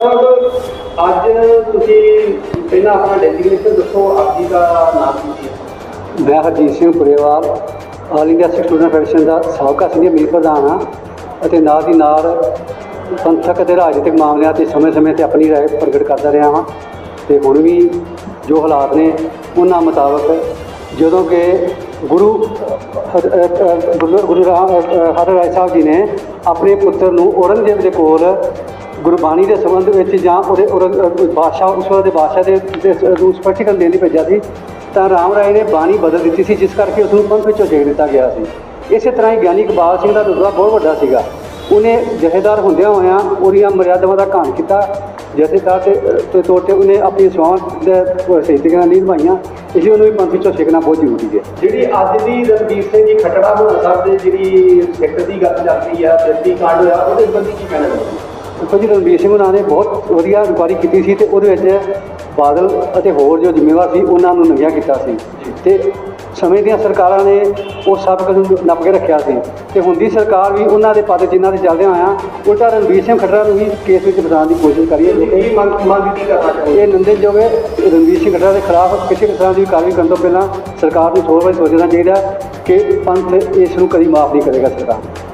ਅੱਜ ਤੁਸੀਂ ਪਹਿਲਾਂ ਆਪਣਾ ਡੈਜ਼ਿਗਨੇਸ਼ਨ ਦੱਸੋ, ਆਪ ਦਾ ਨਾਮ ਕੀ ਹੈ ਮੈਂ Harjeet Singh Purewal, all India Sikh student federation ਦਾ ਸਾਬਕਾ ਸੀਨੀਅਰ ਮੀਤ ਪ੍ਰਧਾਨ ਹਾਂ ਅਤੇ ਨਾਲ ਦੀ ਨਾਲ ਪੰਥਕ ਅਤੇ ਰਾਜਨੀਤਿਕ ਮਾਮਲਿਆਂ ਤੇ ਸਮੇਂ-ਸਮੇਂ ਤੇ ਆਪਣੀ ਰਾਏ ਪ੍ਰਗਟ ਕਰਦਾ ਰਿਹਾ ਹਾਂ ਤੇ ਹੁਣ ਵੀ ਜੋ ਹਾਲਾਤ ਨੇ, ਉਹਨਾਂ ਮੁਤਾਬਕ ਜਦੋਂ ਕਿ ਗੁਰੂ ਹਰ- ਗੁਰੂ ਰਾਮ ਹਰਿ ਅ- ਸਾਹਿਬ ਜੀ ਨੇ ਆਪਣੇ ਪੁੱਤਰ ਨੂੰ ਔਰੰਗਜ਼ੇਬ ਦੇ ਕੋਲ ਗੁਰਬਾਣੀ ਦੇ ਸੰਬੰਧ ਵਿੱਚ ਜਾਂ ਉਹਦੇ ਔਰੰਗ ਬਾਦਸ਼ਾਹ, ਉਸ ਵੇਲੇ ਦੇ ਬਾਦਸ਼ਾਹ ਦੇ ਦੇ ਸ- ਦੇਣ ਲਈ ਭੇਜਿਆ ਸੀ, ਤਾਂ ਰਾਮ ਰਾਏ ਨੇ ਬਾਣੀ ਬਦਲ ਦਿੱਤੀ ਸੀ, ਜਿਸ ਕਰਕੇ ਉਸ ਨੂੰ ਪੰਥ ਵਿੱਚੋਂ ਛੇੜ ਦਿੱਤਾ ਗਿਆ ਸੀ। ਇਸੇ ਤਰ੍ਹਾਂ ਹੀ ਗਿਆਨੀ ਇਕਬਾਲ ਸਿੰਘ ਦਾ ਰੁਤਬਾ ਬਹੁਤ ਵੱਡਾ ਸੀਗਾ। ਉਹਨੇ ਜਥੇਦਾਰ ਹੁੰਦਿਆਂ ਹੋਇਆਂ ਉਹਦੀਆਂ ਮਰਿਆਦਾਵਾਂ ਦਾ ਘਾਣ ਕੀਤਾ। ਜਥੇਦਾਰ ਤੇ ਤੌਰ ਤੇ ਉਹਨੇ ਆਪਣੀ ਸੇਵਾਵਾਂ ਦੇ ਸਹੀ ਨਾਲ ਨਹੀਂ ਨਿਭਾਈਆਂ। ਇਸ ਲਈ ਉਹਨੂੰ ਵੀ ਪੰਥ ਵਿੱਚੋਂ ਛੇਕਣਾ ਬਹੁਤ ਜ਼ਰੂਰੀ ਹੈ। ਜਿਹੜੀ ਅੱਜ ਦੀ ਰਣਵੀਰ ਸਿੰਘ ਜੀ ਖਟੜਾ ਹੋਣਾ ਸਾਹਿਬ ਦੇ ਜਿਹੜੀ ਸਿੱਖ ਦੀ ਗੱਲ ਚੱਲਦੀ ਆ ਜੱਤੀ ਕਾਂਡ ਹੋਇਆ, ਉਹਦੇ ਸੰਬੰਧੀ ਕੀ ਕਹਿਣਾ ਚਾਹੁੰਦੇ ਜੀ ਰਣਬੀਰ ਸਿੰਘ ਉਹਨਾਂ ਨੇ ਬਹੁਤ ਵਧੀਆ ਇਨਕੁਆਇਰੀ ਕੀਤੀ ਸੀ ਤੇ ਉਹਦੇ ਵਿੱਚ ਬਾਦਲ ਅਤੇ ਹੋਰ ਜੋ ਜ਼ਿੰਮੇਵਾਰ ਸੀ ਉਹਨਾਂ ਨੂੰ ਨੰਗਿਆ ਕੀਤਾ ਸੀ। ਤੇ ਸਮੇਂ ਦੀਆਂ ਸਰਕਾਰਾਂ ਨੇ ਉਹ ਸਭ ਕੁਝ ਨੱਪ ਕੇ ਰੱਖਿਆ ਸੀ। ਤੇ ਹੁਣ ਦੀ ਸਰਕਾਰ ਵੀ ਉਹਨਾਂ ਦੇ ਪਦ ਜਿਨ੍ਹਾਂ ਦੇ ਚੱਲਦੇ ਹੋਇਆ ਉਲਟਾ ਰਣਬੀਰ ਸਿੰਘ ਖੱਟਰ ਨੂੰ ਹੀ ਕੇਸ ਵਿੱਚ ਫਸਾਉਣ ਦੀ ਕੋਸ਼ਿਸ਼ ਕਰੀ ਹੈ ਕਿ ਮੰਗ ਮੰਗ ਕੀ ਕਰਨਾ ਚਾਹੁੰਦੇ ਹੋ? ਇਹ ਨਿੰਦਣਯੋਗ ਹੈ ਰਣਬੀਰ ਸਿੰਘ ਖੱਟਰ ਦੇ ਖਿਲਾਫ ਕਿਸੇ ਵੀ ਤਰ੍ਹਾਂ ਦੀ ਕਾਰਵਾਈ ਕਰਨ ਤੋਂ ਪਹਿਲਾਂ ਸਰਕਾਰ ਨੂੰ ਥੋੜ੍ਹਾ ਜਿਹਾ ਸੋਚਣਾ ਚਾਹੀਦਾ ਕਿ ਪੰਥ ਇਸ ਨੂੰ ਕਦੀ ਮਾਫ ਨਹੀਂ ਕਰੇਗਾ ਸਰਕਾਰ।